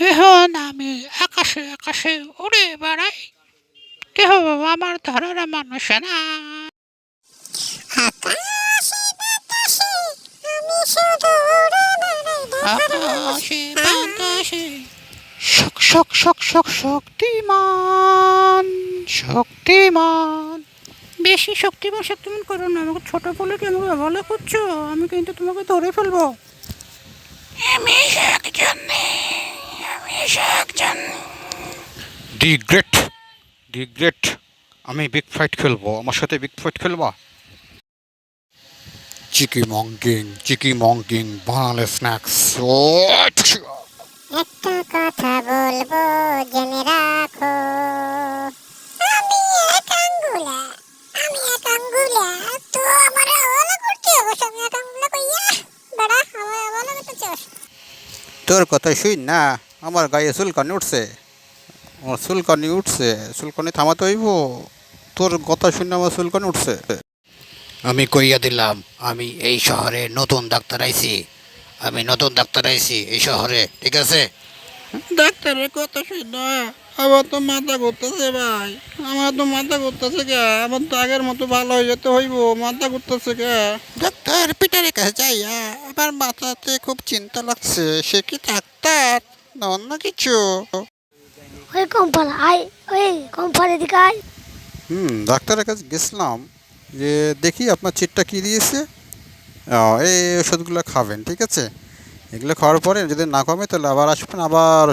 এখন আমি আকাশে আকাশে উড়ে বেড়াই। কেহ আমার ধরার মানুষ না। শক্তিমান শক্তিমান। বেশি শক্তিমান শক্তিমান করো না আমাকে ছোট বলে কি আমাকে ভালো করছ? আমি কিন্তু তোমাকে ধরে ফেলব। আমি একজন আমি একজন দি গ্রেট দি গ্রেট আমি বিগ ফাইট খেলব। আমার সাথে বিগ ফাইট খেলবা? চিকি মঙ্কিং চিকি মঙ্কিং বানালে স্ন্যাক্স একটা কথা বলব জেনে রাখো। আমি এক আঙ্গুলা আমি এক আঙ্গুলা তো আমার ভালো করতে অবশ্য আমি এক আঙ্গুলা কইয়া বেড়া আমার ভালো করতে চাস তোর কথা শুন না আমার গায়ে চুলকানি উঠছে। আমার চুলকানি উঠছে। চুলকানি থামাতে হইব? তোর কথা শুনে আমার চুলকানি উঠছে। আমি কইয়া দিলাম আমি এই শহরে নতুন ডাক্তার আইছি। আমি নতুন ডাক্তার আইছি এই শহরে ঠিক আছে? ডাক্তারের কথা শুনে আমার তো মাথা ঘুরতেছে ভাই। আমার তো মাথা ঘুরতেছে কে? আমার তো আগের মতো ভালো হয়ে যেতে হইব। মাথা ঘুরতেছে কে? ডাক্তার পিটারের কাছে যাইয়া আমার মাথাতে খুব চিন্তা লাগছে সে কি ডাক্তার না অন্য কিছু? ওই ওই দিকে হুম, ডাক্তারের কাছে গেছিলাম যে, দেখি আপনার চিটটা কী দিয়েছে? এই ওষুধগুলো খাবেন, ঠিক আছে? এগুলো খাওয়ার পরে যদি না কমে, তাহলে আবার আসবেন, আবার